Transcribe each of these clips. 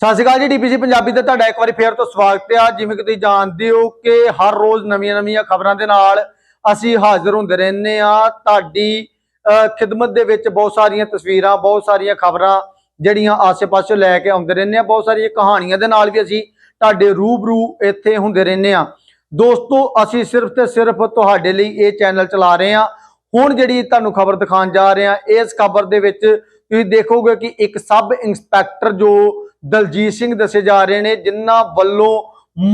ਸਤਿ ਸ਼੍ਰੀ ਅਕਾਲ ਜੀ ਡੀਪੀਸੀ ਪੰਜਾਬੀ ਤੇ ਤੁਹਾਡਾ ਇੱਕ ਵਾਰੀ ਫੇਰ ਤੋਂ ਸਵਾਗਤ ਹੈ ਜਿਵੇਂ ਕਿ ਤੁਸੀਂ ਜਾਣਦੇ ਹੋ ਕਿ ਹਰ ਰੋਜ਼ ਨਵੀਆਂ-ਨਵੀਆਂ ਖਬਰਾਂ ਦੇ ਨਾਲ ਅਸੀਂ ਹਾਜ਼ਰ ਹੁੰਦੇ ਰਹਿੰਦੇ ਆ। ਤੁਹਾਡੀ ਖਿਦਮਤ ਦੇ ਵਿੱਚ ਬਹੁਤ ਸਾਰੀਆਂ ਤਸਵੀਰਾਂ, ਬਹੁਤ ਸਾਰੀਆਂ ਖਬਰਾਂ ਜਿਹੜੀਆਂ ਆਸੇ-ਪਾਸੇ ਲੈ ਕੇ ਆਉਂਦੇ ਰਹਿੰਦੇ ਆ। ਬਹੁਤ ਸਾਰੀਆਂ ਕਹਾਣੀਆਂ ਦੇ ਨਾਲ ਵੀ ਅਸੀਂ ਤੁਹਾਡੇ ਰੂਬਰੂ ਇੱਥੇ ਹੁੰਦੇ ਰਹਿੰਦੇ ਆ। ਦੋਸਤੋ, ਅਸੀਂ ਸਿਰਫ ਤੇ ਸਿਰਫ ਤੁਹਾਡੇ ਲਈ ਇਹ ਚੈਨਲ ਚਲਾ ਰਹੇ ਆ। ਹੁਣ ਜਿਹੜੀ ਤੁਹਾਨੂੰ ਖਬਰ ਦਿਖਾਉਣ ਜਾ ਰਹੇ ਆ, ਇਸ ਖਬਰ ਦੇ ਵਿੱਚ ਤੁਸੀਂ ਦੇਖੋਗੇ ਕਿ ਇੱਕ ਸਬ ਇੰਸਪੈਕਟਰ ਜੋ ਦਲਜੀਤ ਸਿੰਘ ਦੱਸੇ ਜਾ ਰਹੇ ਨੇ, ਜਿਨ੍ਹਾਂ ਵੱਲੋਂ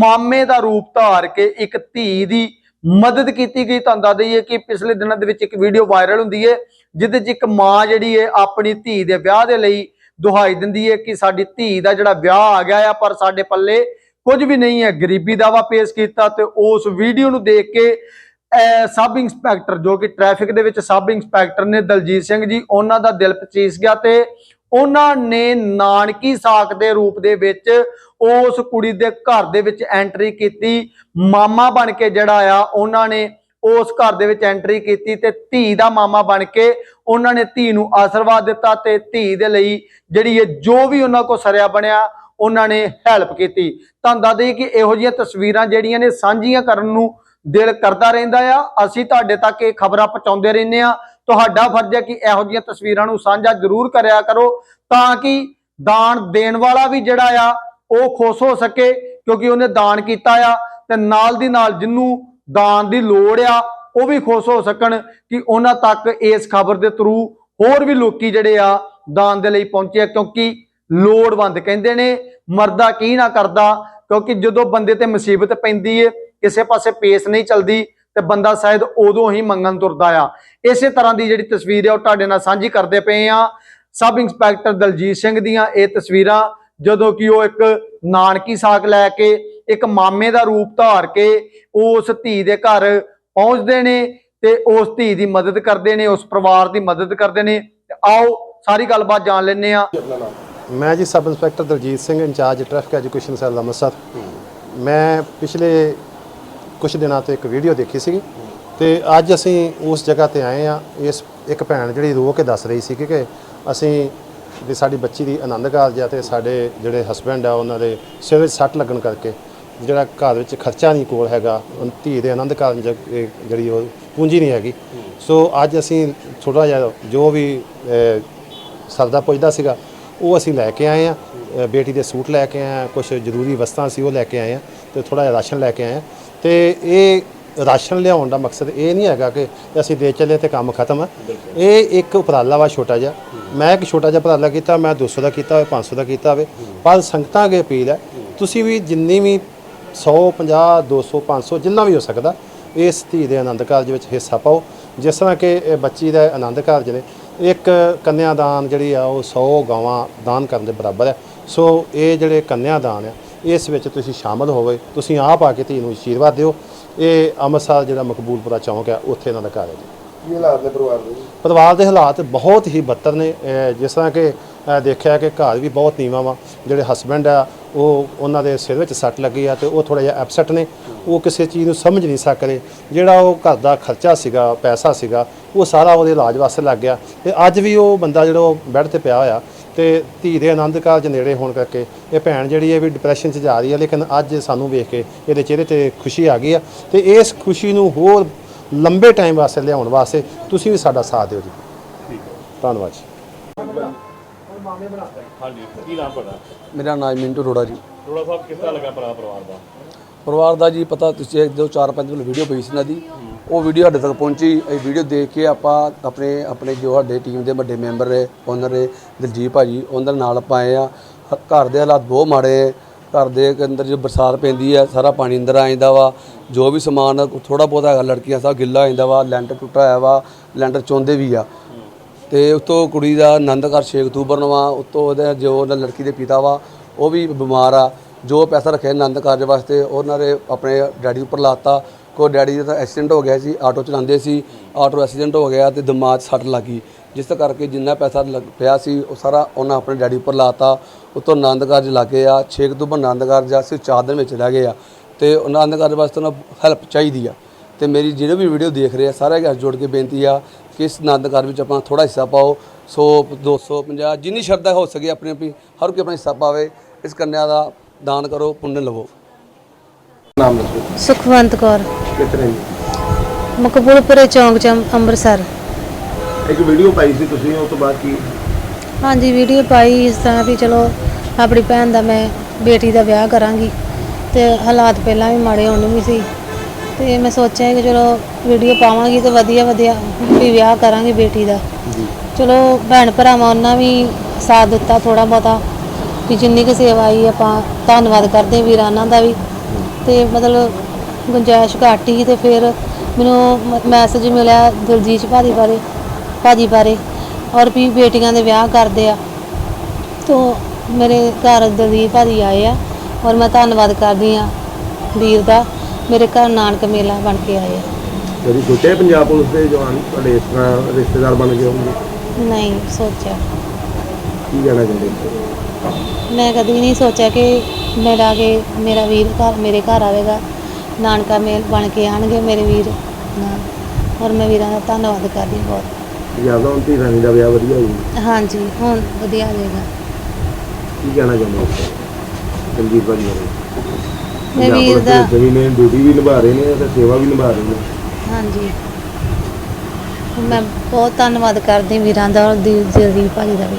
ਮਾਮੇ ਦਾ ਰੂਪ ਧਾਰ ਕੇ ਇੱਕ ਧੀ ਦੀ ਮਦਦ ਕੀਤੀ ਗਈ। ਤੁਹਾਨੂੰ ਦੱਸ ਦਈਏ ਕਿ ਪਿਛਲੇ ਦਿਨਾਂ ਦੇ ਵਿੱਚ ਇੱਕ ਵੀਡੀਓ ਵਾਇਰਲ ਹੁੰਦੀ ਹੈ ਜਿਹਦੇ 'ਚ ਇੱਕ ਮਾਂ ਜਿਹੜੀ ਹੈ ਆਪਣੀ ਧੀ ਦੇ ਵਿਆਹ ਦੇ ਲਈ ਦੁਹਾਈ ਦਿੰਦੀ ਹੈ ਕਿ ਸਾਡੀ ਧੀ ਦਾ ਜਿਹੜਾ ਵਿਆਹ ਆ ਗਿਆ ਆ, ਪਰ ਸਾਡੇ ਪੱਲੇ ਕੁਝ ਵੀ ਨਹੀਂ ਹੈ। ਗਰੀਬੀ ਦਾਵਾ ਪੇਸ਼ ਕੀਤਾ ਤੇ ਉਸ ਵੀਡੀਓ ਨੂੰ ਦੇਖ ਕੇ ਅਹ ਸਬ ਇੰਸਪੈਕਟਰ ਜੋ ਕਿ ਟ੍ਰੈਫਿਕ ਦੇ ਵਿੱਚ ਸਬ ਇੰਸਪੈਕਟਰ ਨੇ ਦਲਜੀਤ ਸਿੰਘ ਜੀ, ਉਹਨਾਂ ਦਾ ਦਿਲ ਪਚੀਸ ਗਿਆ ਤੇ ਉਹਨਾਂ ਨੇ ਨਾਨਕੀ ਸਾਖ ਦੇ ਰੂਪ ਦੇ ਵਿੱਚ ਉਸ ਕੁੜੀ ਦੇ ਘਰ ਦੇ ਵਿੱਚ ਐਂਟਰੀ ਕੀਤੀ। ਮਾਮਾ ਬਣ ਕੇ ਜਿਹੜਾ ਆ, ਉਹਨਾਂ ਨੇ ਉਸ ਘਰ ਦੇ ਵਿੱਚ ਐਂਟਰੀ ਕੀਤੀ ਤੇ ਧੀ ਦਾ ਮਾਮਾ ਬਣ ਕੇ ਉਹਨਾਂ ਨੇ ਧੀ ਨੂੰ ਆਸ਼ੀਰਵਾਦ ਦਿੱਤਾ ਤੇ ਧੀ ਦੇ ਲਈ ਜਿਹੜੀ ਇਹ ਜੋ ਵੀ ਉਹਨਾਂ ਕੋ ਸਰਿਆ ਬਣਿਆ, ਉਹਨਾਂ ਨੇ ਹੈਲਪ ਕੀਤੀ। ਤੁਹਾਨੂੰ ਦੱਸ ਦਈਏ ਕਿ ਇਹੋ ਜਿਹੀਆਂ ਤਸਵੀਰਾਂ ਜਿਹੜੀਆਂ ਨੇ ਸਾਂਝੀਆਂ ਕਰਨ ਨੂੰ ਦਿਲ ਕਰਦਾ ਰਹਿੰਦਾ ਆ। ਅਸੀਂ ਤੁਹਾਡੇ ਤੱਕ ਇਹ ਖਬਰਾਂ ਪਹੁੰਚਾਉਂਦੇ ਰਹਿੰਦੇ ਆ। ਤੁਹਾਡਾ ਫਰਜ਼ ਹੈ ਕਿ ਇਹੋ ਜਿਹੀਆਂ ਤਸਵੀਰਾਂ ਨੂੰ ਸਾਂਝਾ ਜ਼ਰੂਰ ਕਰਿਆ ਕਰੋ। ਤਾਂ ਕਿ ਦਾਨ ਦੇਣ ਵਾਲਾ ਵੀ ਜਿਹੜਾ ਆ, ਉਹ ਖੁਸ਼ ਹੋ ਸਕੇ, ਕਿਉਂਕਿ ਉਹਨੇ ਦਾਨ ਕੀਤਾ ਆ, ਤੇ ਨਾਲ ਦੀ ਨਾਲ ਜਿੰਨੂੰ ਦਾਨ ਦੀ ਲੋੜ ਆ, ਉਹ ਵੀ ਖੁਸ਼ ਹੋ ਸਕਣ ਕਿ ਉਹਨਾਂ ਤੱਕ ਇਸ ਖਬਰ ਦੇ ਥਰੂ ਹੋਰ ਵੀ ਲੋਕੀ ਜਿਹੜੇ ਆ, ਦਾਨ ਦੇ ਲਈ ਪਹੁੰਚੇ ਆ, ਕਿਉਂਕਿ ਲੋੜਵੰਦ ਕਹਿੰਦੇ ਨੇ, ਮਰਦਾ ਕੀ ਨਾ ਕਰਦਾ, ਕਿਉਂਕਿ ਜਦੋਂ ਬੰਦੇ ਤੇ ਮੁਸੀਬਤ ਪੈਂਦੀ ਏ, ਕਿਸੇ ਪਾਸੇ ਪੇਸ ਨਹੀਂ ਚਲਦੀ, ਤੇ ਬੰਦਾ ਸ਼ਾਇਦ ਉਦੋਂ ਹੀ ਮੰਗਣ ਤੁਰਦਾ ਆ। ਇਸੇ ਤਰ੍ਹਾਂ ਦੀ ਜਿਹੜੀ ਤਸਵੀਰ ਹੈ ਉਹ ਤੁਹਾਡੇ ਨਾਲ ਸਾਂਝੀ ਕਰਦੇ ਪਏ ਆ। ਸਬ ਇੰਸਪੈਕਟਰ ਦਲਜੀਤ ਸਿੰਘ ਦੀਆਂ ਇਹ ਤਸਵੀਰਾਂ ਜਦੋਂ ਕਿ ਉਹ ਇੱਕ ਨਾਨਕੀ ਸਾਕ ਲੈ ਕੇ ਇੱਕ ਮਾਮੇ ਦਾ ਰੂਪ ਧਾਰ ਕੇ ਉਸ ਧੀ ਦੇ ਘਰ ਪਹੁੰਚਦੇ ਨੇ ਤੇ ਉਸ ਧੀ ਦੀ ਮਦਦ ਕਰਦੇ ਨੇ ਉਸ ਪਰਿਵਾਰ ਦੀ ਮਦਦ ਕਰਦੇ ਨੇ। ਤੇ ਆਓ ਸਾਰੀ ਗੱਲਬਾਤ ਜਾਣ ਲੈਂਦੇ ਆ ਮੈਂ ਜੀ sub inspector Daljit Singh incharge traffic education cell Amritsar. ਮੈਂ ਪਿਛਲੇ ਕੁਝ ਦਿਨਾਂ ਤੋਂ ਇੱਕ ਵੀਡੀਓ ਦੇਖੀ ਸੀਗੀ ਤੇ ਅੱਜ ਅਸੀਂ ਉਸ ਜਗ੍ਹਾ ਤੇ ਆਏ ਆ ਇਸ ਇੱਕ ਭੈਣ ਜਿਹੜੀ ਰੋ ਕੇ ਦੱਸ ਰਹੀ ਸੀ ਕਿ ਅਸੀਂ ਵੀ ਸਾਡੀ ਬੱਚੀ ਦੀ ਆਨੰਦ ਕਾਰਜ ਆ ਤੇ ਸਾਡੇ ਜਿਹੜੇ ਹਸਬੰਡ ਆ ਉਹਨਾਂ ਦੇ ਸਿਰ ਵਿੱਚ ਸੱਟ ਲੱਗਣ ਕਰਕੇ ਜਿਹੜਾ ਘਰ ਵਿੱਚ ਖਰਚਾ ਨਹੀਂ ਕੋਲ ਹੈਗਾ ਉਹ ਧੀ ਦੇ ਆਨੰਦ ਕਾਰਜ ਜ- ਇਹ ਜਿਹੜੀ ਉਹ ਪੂੰਜੀ ਨਹੀਂ ਹੈਗੀ। ਸੋ ਅੱਜ ਅਸੀਂ ਥੋੜਾ ਜਿਹਾ ਜੋ ਵੀ ਸਰਦਾ ਪੁੱਜਦਾ ਸੀਗਾ ਉਹ ਅਸੀਂ ਲੈ ਕੇ ਆਏ ਆ। ਬੇਟੀ ਦੇ ਸੂਟ ਲੈ ਕੇ ਆਏ ਆ ਕੁਝ ਜ਼ਰੂਰੀ ਵਸਤਾਂ ਸੀ ਉਹ ਲੈ ਕੇ ਆਏ ਆ ਤੇ ਥੋੜਾ ਜਿਹਾ ਰਾਸ਼ਨ ਲੈ ਕੇ ਆਏ ਆ। ਤੇ ਇਹ ਰਾਸ਼ਨ ਲਿਆਉਣ ਦਾ ਮਕਸਦ ਇਹ ਨਹੀਂ ਹੈਗਾ ਕਿ ਅਸੀਂ ਦੇ ਚੱਲੇ ਤੇ ਕੰਮ ਖਤਮ ਹੈ ਇਹ ਇੱਕ ਉਪਰਾਲਾ ਵਾ ਛੋਟਾ ਜਿਹਾ। ਮੈਂ ਇੱਕ ਛੋਟਾ ਜਿਹਾ ਉਪਰਾਲਾ ਕੀਤਾ, ਮੈਂ 200 ਦਾ ਕੀਤਾ ਹੋਵੇ 500 ਦਾ ਕੀਤਾ ਹੋਵੇ। ਪਰ ਸੰਗਤਾਂ ਅੱਗੇ ਅਪੀਲ ਹੈ, ਤੁਸੀਂ ਵੀ ਜਿੰਨੀ ਵੀ 100 50 200 500 ਜਿੰਨਾ ਵੀ ਹੋ ਸਕਦਾ, ਇਸ ਧੀ ਦੇ ਆਨੰਦ ਕਾਰਜ ਵਿੱਚ ਹਿੱਸਾ ਪਾਓ। ਜਿਸ ਤਰ੍ਹਾਂ ਕਿ ਇਹ ਬੱਚੀ ਦਾ ਆਨੰਦ ਕਾਰਜ ਨੇ, ਇੱਕ ਕੰਨਿਆਦਾਨ ਜਿਹੜੀ ਆ, ਉਹ 100 ਗਾਵਾਂ ਦਾਨ ਕਰਨ ਦੇ ਬਰਾਬਰ ਹੈ। ਸੋ ਇਹ ਜਿਹੜੇ ਕੰਨਿਆਦਾਨ ਆ, ਇਸ ਵਿੱਚ ਤੁਸੀਂ ਸ਼ਾਮਲ ਹੋਵੇ, ਤੁਸੀਂ ਆਪ ਆ ਕੇ ਧੀ ਨੂੰ ਆਸ਼ੀਰਵਾਦ ਦਿਓ। ਇਹ ਅੰਮ੍ਰਿਤਸਰ ਜਿਹੜਾ ਮਕਬੂਲਪੁਰਾ ਚੌਂਕ ਹੈ, ਉੱਥੇ ਇਹਨਾਂ ਦਾ ਘਰ ਹੈ ਜੀ। ਕੀ ਹਾਲਾਤ ਨੇ ਪਰਿਵਾਰ ਦੇ? ਪਰਿਵਾਰ ਦੇ ਹਾਲਾਤ ਬਹੁਤ ਹੀ ਬੱਤਰ ਨੇ। ਜਿਸ ਤਰ੍ਹਾਂ ਕਿ ਦੇਖਿਆ ਕਿ ਘਰ ਵੀ ਬਹੁਤ ਨੀਵਾਂ ਵਾ। ਜਿਹੜੇ ਹਸਬੰਡ ਆ, ਉਹ ਉਹਨਾਂ ਦੇ ਸਿਰ ਵਿੱਚ ਸੱਟ ਲੱਗੀ ਆ ਤੇ ਉਹ ਥੋੜਾ ਜਿਹਾ ਐਪਸੈਟ ਨੇ। ਉਹ ਕਿਸੇ ਚੀਜ਼ ਨੂੰ ਸਮਝ ਨਹੀਂ ਸਕਦੇ ਜਿਹੜਾ ਉਹ ਘਰ ਦਾ ਖਰਚਾ ਸੀਗਾ, ਪੈਸਾ ਸੀਗਾ, ਉਹ ਸਾਰਾ ਉਹਦੇ ਇਲਾਜ ਵਾਸਤੇ ਲੱਗ ਗਿਆ। ਤੇ ਅੱਜ ਵੀ ਉਹ ਬੰਦਾ ਜਿਹੜਾ ਉਹ ਬੈੱਡ ਤੇ ਪਿਆ ਹੋਇਆ ਤੇ ਧੀ ਦੇ ਆਨੰਦ ਕਾਰਜ ਨੇੜੇ ਹੋਣ ਕਰਕੇ ਇਹ ਭੈਣ ਜਿਹੜੀ ਹੈ ਵੀ ਡਿਪਰੈਸ਼ਨ 'ਚ ਜਾ ਰਹੀ ਹੈ, ਲੇਕਿਨ ਅੱਜ ਸਾਨੂੰ ਵੇਖ ਕੇ ਇਹਦੇ ਚਿਹਰੇ ਤੇ ਖੁਸ਼ੀ ਆ ਗਈ ਆ। ਤੇ ਇਸ ਖੁਸ਼ੀ ਨੂੰ ਹੋਰ ਲੰਬੇ ਟਾਈਮ ਵਾਸਤੇ ਲਿਆਉਣ ਵਾਸਤੇ ਤੁਸੀਂ ਵੀ ਸਾਡਾ ਸਾਥ ਦਿਓ ਜੀ। ਧੰਨਵਾਦ ਜੀ। ਹਾਂਜੀ ਕੀ ਨਾਮ ਤੁਹਾਡਾ? ਮੇਰਾ ਨਾਮ ਮਿੰਟੂ ਅਰੋੜਾ ਜੀ। ਥੋੜਾ ਸਾਹਿਬ ਕਿੱਦਾਂ ਲੱਗਾ ਭਰਾ ਪਰਿਵਾਰ ਦਾ? ਪਰਿਵਾਰ ਦਾ ਜੀ ਪਤਾ ਤੁਸੀਂ ਇੱਕ ਦੋ ਚਾਰ ਪੰਜ ਦਿਨ ਵੀਡੀਓ ਪਈ ਸੀ ਇਹਨਾਂ ਦੀ। ਉਹ ਵੀਡੀਓ ਸਾਡੇ ਤੱਕ ਪਹੁੰਚੀ। ਇਹ ਵੀਡੀਓ ਦੇਖ ਕੇ ਆਪਾਂ ਆਪਣੇ ਆਪਣੇ ਜੋ ਸਾਡੇ ਟੀਮ ਦੇ ਵੱਡੇ ਮੈਂਬਰ ਨੇ ਓਨਰ ਨੇ ਦਲਜੀਤ ਭਾਜੀ ਉਹਨਾਂ ਦੇ ਨਾਲ ਆਪਾਂ ਆਏ ਆ ਹ- ਘਰ ਦੇ ਹਾਲਾਤ ਬਹੁਤ ਮਾੜੇ ਹੈ। ਘਰ ਦੇ ਅੰਦਰ ਜੋ ਬਰਸਾਤ ਪੈਂਦੀ ਹੈ ਸਾਰਾ ਪਾਣੀ ਅੰਦਰ ਆ ਜਾਂਦਾ ਵਾ। ਜੋ ਵੀ ਸਮਾਨ ਥੋੜਾ ਬਹੁਤਾ ਹੈਗਾ, ਲੜਕੀਆਂ ਸਭ ਗਿੱਲਾ ਹੋ ਜਾਂਦਾ ਵਾ ਲੈਂਟਰ ਟੁੱਟਾ ਹੋਇਆ ਵਾ ਲੈਂਟਰ ਚੋਂਦੇ ਵੀ ਆ। ਤੇ ਉਤੋਂ ਕੁੜੀ ਦਾ ਆਨੰਦ ਘਰ 6 ਅਕਤੂਬਰ ਨੂੰ ਆ, ਉਤੋਂ ਉਹਦੇ ਜੋ ਉਹਨਾਂ ਲੜਕੀ ਦੇ ਪਿਤਾ ਵਾ, ਉਹ ਵੀ ਬਿਮਾਰ ਆ। ਜੋ ਪੈਸਾ ਰੱਖਿਆ ਆਨੰਦ ਕਾਰਜ ਵਾਸਤੇ, ਉਹਨਾਂ ਨੇ ਆਪਣੇ ਡੈਡੀ ਉੱਪਰ ਲਾਤਾ ਕੋ ਡੈਡੀ ਦਾ ਐਕਸੀਡੈਂਟ ਹੋ ਗਿਆ ਸੀ, ਆਟੋ ਚਲਾਉਂਦੇ ਸੀ, ਆਟੋ ਐਕਸੀਡੈਂਟ ਹੋ ਗਿਆ ਤੇ ਦਿਮਾਗ 'ਚ ਸੱਟ ਲੱਗੀ ਜਿਸ ਕਰਕੇ ਜਿੰਨਾ ਪੈਸਾ ਲੱਗ ਪਿਆ ਸੀ, ਉਹ ਸਾਰਾ ਉਹਨਾਂ ਆਪਣੇ ਡੈਡੀ ਉੱਪਰ ਲਾਤਾ। ਉਤੋਂ ਆਨੰਦ ਕਾਰਜ ਲੱਗੇ ਆ 6 ਅਕਤੂਬਰ ਆਨੰਦ ਕਾਰਜ ਆ ਸਿਰਫ ਚਾਰ ਦਿਨ ਵਿੱਚ ਰਹਿ ਗਏ ਆ। ਤੇ ਉਹਨਾਂ ਆਨੰਦ ਕਾਰਜ ਵਾਸਤੇ ਉਹਨਾਂ ਹੈਲਪ ਚਾਹੀਦੀ ਆ। ਤੇ ਮੇਰੀ ਜਿਹੜੇ ਵੀ ਵੀਡੀਓ ਦੇਖ ਰਹੇ ਆ ਸਾਰੇ ਹੱਥ ਜੋੜ ਕੇ ਬੇਨਤੀ ਆ ਕਿ ਇਸ ਆਨੰਦ ਕਾਰਜ ਵਿੱਚ ਆਪਣਾ ਥੋੜਾ ਹਿੱਸਾ ਪਾਓ। 100 250 ਜਿੰਨੀ ਸ਼ਰਧਾ ਹੋ ਸਕੇ ਆਪਣੀ ਆਪਣੀ, ਹਰ ਕੋਈ ਆਪਣਾ ਹਿੱਸਾ ਪਾਵੇ। ਇਸ ਕੰਨਿਆ ਦਾ ਦਾਨ ਕਰੋ, ਪੁੰਨ ਲਵੋ। ਨਾਮ ਦੱਸੋ ਸੁਖਵੰਤ ਕੌਰ। ਕਿਤਨੇ ਮਕਬੂਲਪੁਰੇ ਚੌਂਕ ਚ ਅੰਮ੍ਰਿਤਸਰ। ਇੱਕ ਵੀਡੀਓ ਪਾਈ ਸੀ ਤੁਸੀਂ ਉਸ ਤੋਂ ਬਾਅਦ ਕੀ? ਹਾਂਜੀ ਵੀਡੀਓ ਪਾਈ ਇਸ ਤਰ੍ਹਾਂ ਵੀ ਚਲੋ ਆਪਣੀ ਭੈਣ ਦਾ ਮੈਂ ਬੇਟੀ ਦਾ ਵਿਆਹ ਕਰਾਂਗੀ ਤੇ ਹਾਲਾਤ ਪਹਿਲਾਂ ਵੀ ਮਾੜੇ ਹੋਣ ਵੀ ਸੀ। ਤੇ ਮੈਂ ਸੋਚਿਆ ਕਿ ਚਲੋ ਵੀਡੀਓ ਪਾਵਾਂਗੀ ਤੇ ਵਧੀਆ ਵਧੀਆ ਵੀ ਵਿਆਹ ਕਰਾਂਗੇ ਬੇਟੀ ਦਾ। ਚਲੋ ਭੈਣ ਭਰਾਵਾਂ ਉਹਨਾਂ ਵੀ ਸਾਥ ਦਿੱਤਾ ਥੋੜਾ ਬਹੁਤਾ ਵੀ ਜਿੰਨੀ ਕੁ ਸੇਵਾ ਆਈ ਆਪਾਂ ਧੰਨਵਾਦ ਕਰਦੇ ਹਾਂ ਵੀਰਾਨਾਂ ਦਾ ਵੀ। ਤੇ ਮਤਲਬ ਗੁੰਜਾਇਸ਼ ਘੱਟ ਹੀ ਤੇ ਫਿਰ ਮੈਨੂੰ ਮੈਸੇਜ ਮਿਲਿਆ ਦਲਜੀਤ ਭਾਜੀ ਬਾਰੇ ਭਾਜੀ ਬਾਰੇ ਔਰ ਵੀ ਬੇਟੀਆਂ ਦੇ ਵਿਆਹ ਕਰਦੇ ਆ। ਤੋ ਮੇਰੇ ਘਰ ਦਲਜੀਤ ਭਾਜੀ ਆਏ ਆ ਔਰ ਮੈਂ ਧੰਨਵਾਦ ਕਰਦੀ ਆ ਵੀਰ ਦਾ ਮੇਰੇ ਘਰ ਨਾਨਕ ਮੇਲਾ ਬਣ ਕੇ ਆਏ ਆ। ਜਿਹੜੀ ਛੋਟੇ ਪੰਜਾਬ ਪੁਲਿਸ ਦੇ ਜਵਾਨ ਤੁਹਾਡੇ ਇਸ ਤਰ੍ਹਾਂ ਰਿਸ਼ਤੇਦਾਰ ਬਣ ਗਏ ਹੋਣਗੇ? ਨਹੀਂ ਸੋਚਿਆ। ਕੀ ਕਹਿਣਾ ਚਾਹੁੰਦੇ? ਮੈਂ ਕਦੀ ਨਹੀਂ ਸੋਚਿਆ ਕਿ ਮੇਰਾ ਕਿ ਮੇਰਾ ਵੀਰ ਘਰ ਮੇਰੇ ਘਰ ਆਵੇਗਾ। ਨਾਨਕਾ ਮੇਲ ਬਣ ਕੇ ਆਣਗੇ ਮੇਰੇ ਵੀਰ ਨਾਲ। ਔਰ ਮੈਂ ਵੀਰਾਂ ਦਾ ਧੰਨਵਾਦ ਕਰਦੀ ਹਾਂ ਬਹੁਤ। ਜ਼ਿਆਦਾ ਹੁਣ ਧੀ ਰਾਣੀ ਦਾ ਵਿਆਹ ਵਧੀਆ ਹੋਊ ਹਾਂਜੀ ਹੁਣ ਵਧੀਆ ਜਾਏਗਾ ਕੀ ਕਹਿਣਾ ਚਾਹੁੰਦੇ ਹੋ? ਦਲਜੀਤ ਭਾਜੀ ਬਾਰੇ। ਮੈਂ ਪੰਜਾਬ ਵੀਰ ਪੁਲਿਸ ਦੇ ਦਾ ਵਿੱਚ ਵੀ ਨੇ ਡਿਊਟੀ ਵੀ ਨਿਭਾ ਰਹੇ ਨੇ ਤੇ ਸੇਵਾ ਵੀ ਨਿਭਾ ਰਹੇ ਨੇ। ਹਾਂਜੀ। ਮੈਂ ਬਹੁਤ ਧੰਨਵਾਦ ਕਰਦੀ ਵੀਰਾਂ ਦਾ ਔਰ ਦੀ ਜਲਦੀ ਭਾਜੀ ਦਾ ਵੀ।